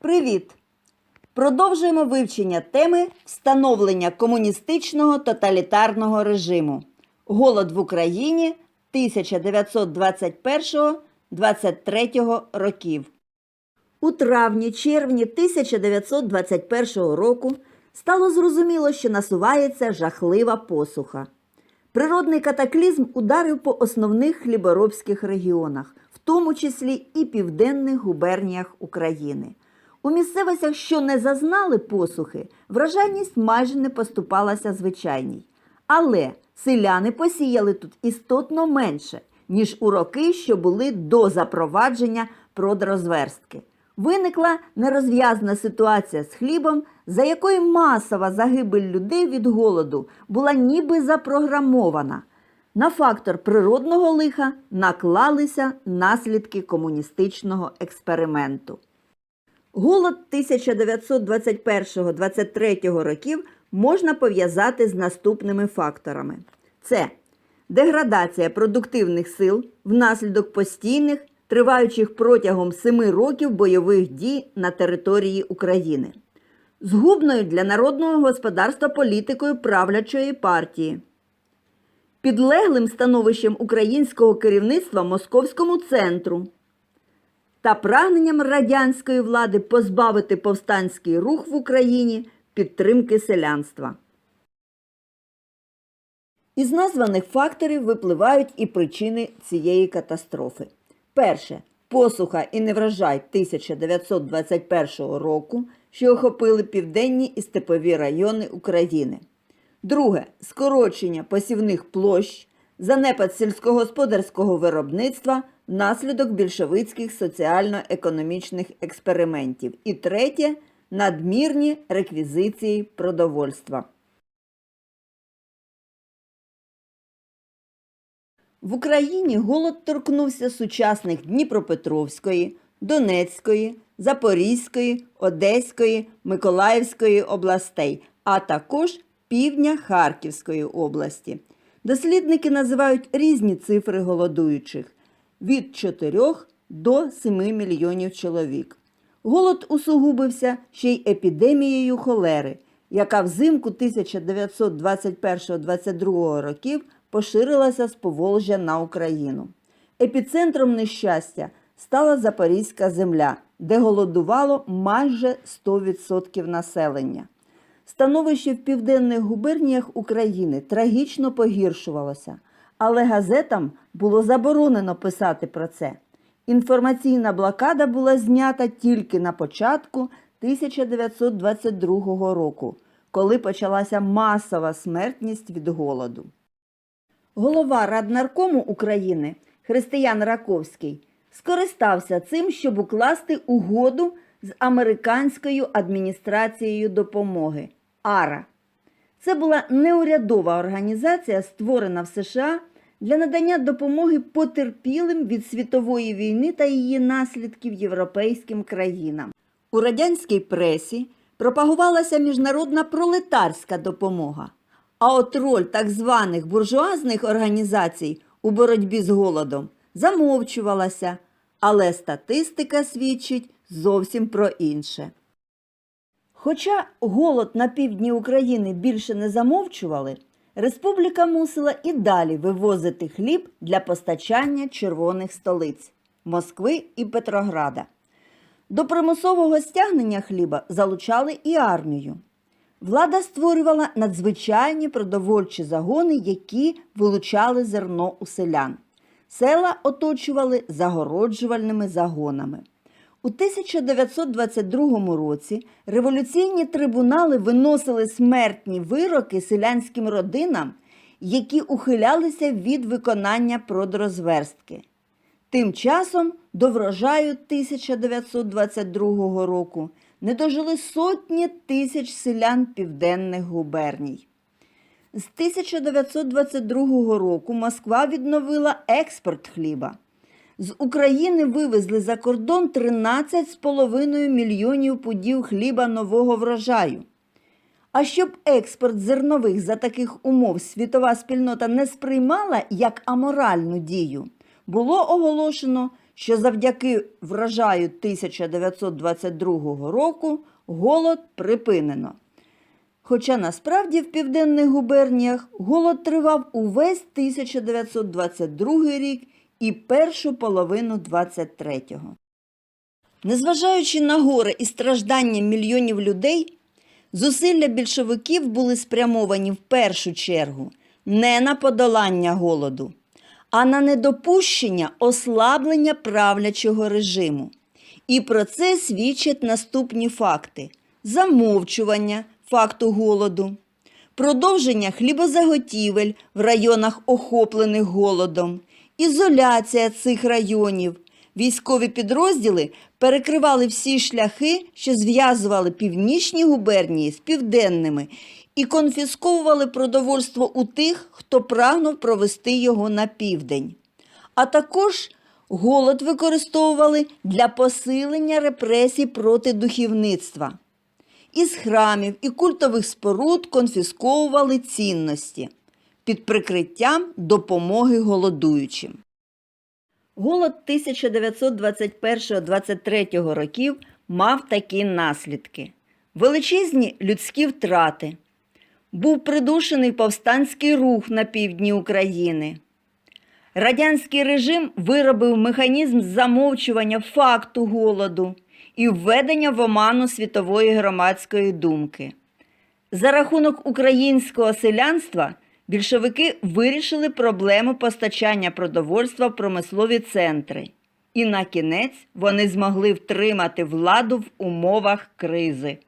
Привіт! Продовжуємо вивчення теми встановлення комуністичного тоталітарного режиму. Голод в Україні 1921-23 років. У травні-червні 1921 року стало зрозуміло, що насувається жахлива посуха. Природний катаклізм ударив по основних хліборобських регіонах, в тому числі і південних губерніях України. У місцевостях, що не зазнали посухи, врожайність майже не поступалася звичайній. Але селяни посіяли тут істотно менше, ніж у роки, що були до запровадження продрозверстки. Виникла нерозв'язана ситуація з хлібом, за якою масова загибель людей від голоду була ніби запрограмована. На фактор природного лиха наклалися наслідки комуністичного експерименту. Голод 1921-23 років можна пов'язати з наступними факторами: це деградація продуктивних сил внаслідок постійних, триваючих протягом семи років бойових дій на території України, згубною для народного господарства політикою правлячої партії, підлеглим становищем українського керівництва Московському центру та прагненням радянської влади позбавити повстанський рух в Україні підтримки селянства. Із названих факторів випливають і причини цієї катастрофи. Перше посуха і неврожай 1921 року, що охопили південні і степові райони України. Друге скорочення посівних площ, занепад сільськогосподарського виробництва внаслідок більшовицьких соціально-економічних експериментів. І третє надмірні реквізиції продовольства. В Україні голод торкнувся сучасних Дніпропетровської, Донецької, Запорізької, Одеської, Миколаївської областей, а також півдня Харківської області. Дослідники називають різні цифри голодуючих від 4 до 7 мільйонів чоловік. Голод усугубився ще й епідемією холери, яка взимку 1921-22 років поширилася з Поволжя на Україну. Епіцентром нещастя стала Запорізька земля, де голодувало майже 100% населення. Становище в південних губерніях України трагічно погіршувалося, але газетам було заборонено писати про це. Інформаційна блокада була знята тільки на початку 1922 року, коли почалася масова смертність від голоду. Голова Раднаркому України Християн Раковський скористався цим, щоб укласти угоду з американською адміністрацією допомоги АРА. Це була неурядова організація, створена в США для надання допомоги потерпілим від світової війни та її наслідків європейським країнам. У радянській пресі пропагувалася міжнародна пролетарська допомога. А от роль так званих буржуазних організацій у боротьбі з голодом замовчувалася, але статистика свідчить зовсім про інше. Хоча голод на півдні України більше не замовчували, республіка мусила і далі вивозити хліб для постачання червоних столиць Москви і Петрограда. До примусового стягнення хліба залучали і армію. Влада створювала надзвичайні продовольчі загони, які вилучали зерно у селян. Села оточували загороджувальними загонами. У 1922 році революційні трибунали виносили смертні вироки селянським родинам, які ухилялися від виконання продрозверстки. Тим часом до врожаю 1922 року не дожили сотні тисяч селян південних губерній. З 1922 року Москва відновила експорт хліба. З України вивезли за кордон 13,5 мільйонів пудів хліба нового врожаю. А щоб експорт зернових за таких умов світова спільнота не сприймала як аморальну дію, було оголошено, що завдяки врожаю 1922 року голод припинено. Хоча насправді в південних губерніях голод тривав увесь 1922 рік і першу половину 23-го. Незважаючи на горе і страждання мільйонів людей, зусилля більшовиків були спрямовані в першу чергу не на подолання голоду, а на недопущення ослаблення правлячого режиму. І про це свідчать наступні факти: замовчування факту голоду, продовження хлібозаготівель в районах, охоплених голодом, ізоляція цих районів. Військові підрозділи перекривали всі шляхи, що зв'язували північні губернії з південними, і конфісковували продовольство у тих, хто прагнув провести його на південь. А також голод використовували для посилення репресій проти духовництва. Із храмів і культових споруд конфісковували цінності під прикриттям допомоги голодуючим. Голод 1921-23 років мав такі наслідки: величезні людські втрати. Був придушений повстанський рух на півдні України. Радянський режим виробив механізм замовчування факту голоду і введення в оману світової громадської думки. За рахунок українського селянства більшовики вирішили проблему постачання продовольства в промислові центри. І на кінець вони змогли втримати владу в умовах кризи.